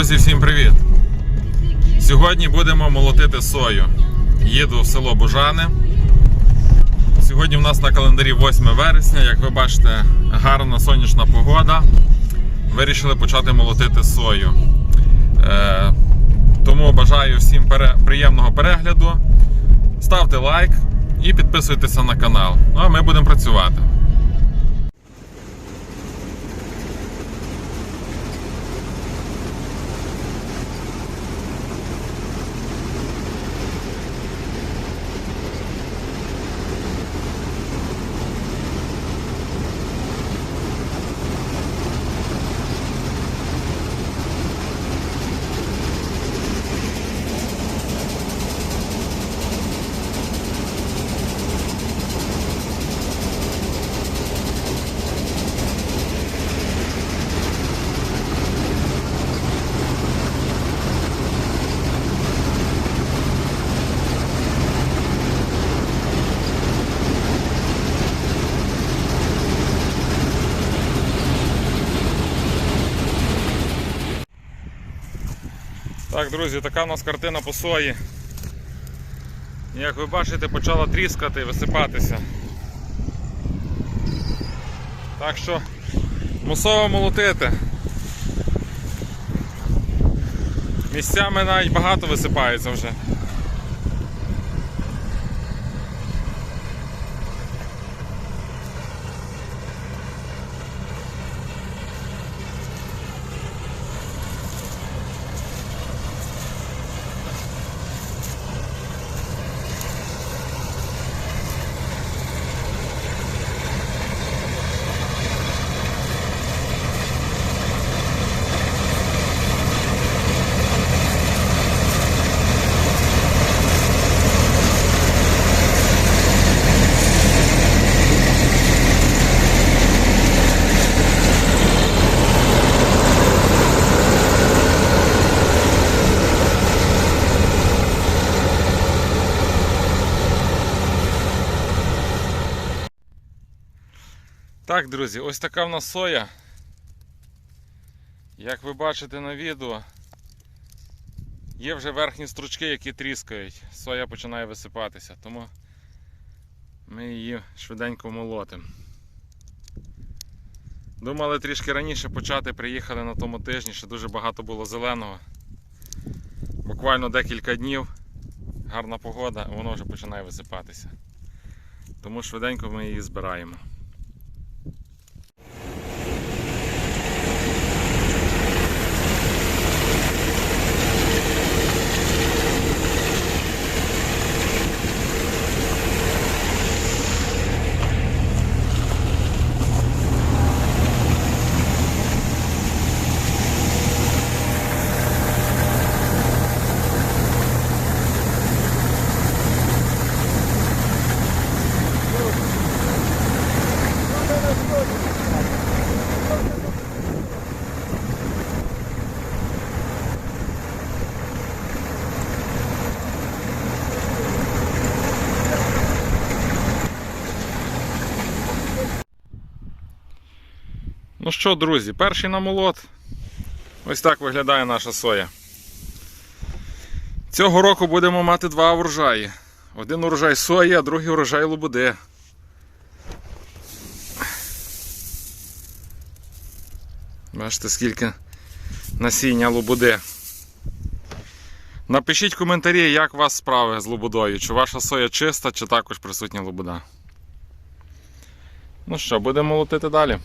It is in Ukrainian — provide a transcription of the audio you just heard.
Друзі, всім привіт! Сьогодні будемо молотити сою. Їду в село Бужани. Сьогодні у нас на календарі 8 вересня. Як ви бачите, гарна сонячна погода. Вирішили почати молотити сою. Е, тому бажаю всім пере- приємного перегляду. Ставте лайк і підписуйтеся на канал. Ну а ми будемо працювати. Так, друзі, така у нас картина по сої. Як ви бачите, почала тріскати висипатися. Так що мусово молотити. Місцями навіть багато висипається вже. Так, друзі, ось така в нас соя. Як ви бачите на відео, є вже верхні стручки, які тріскають. Соя починає висипатися, тому ми її швиденько молотимо. Думали трішки раніше почати, приїхали на тому тижні, ще дуже багато було зеленого. Буквально декілька днів, гарна погода, воно вже починає висипатися. Тому швиденько ми її збираємо. Ну що, друзі, перший намолот. Ось так виглядає наша соя. Цього року будемо мати два урожаї. Один урожай сої, а другий урожай лобуди. Бачите, скільки насіння лобуди. Напишіть коментарі, як у вас справи з лобудою. Чи ваша соя чиста, чи також присутня лобуда. Ну що, будемо молотити далі.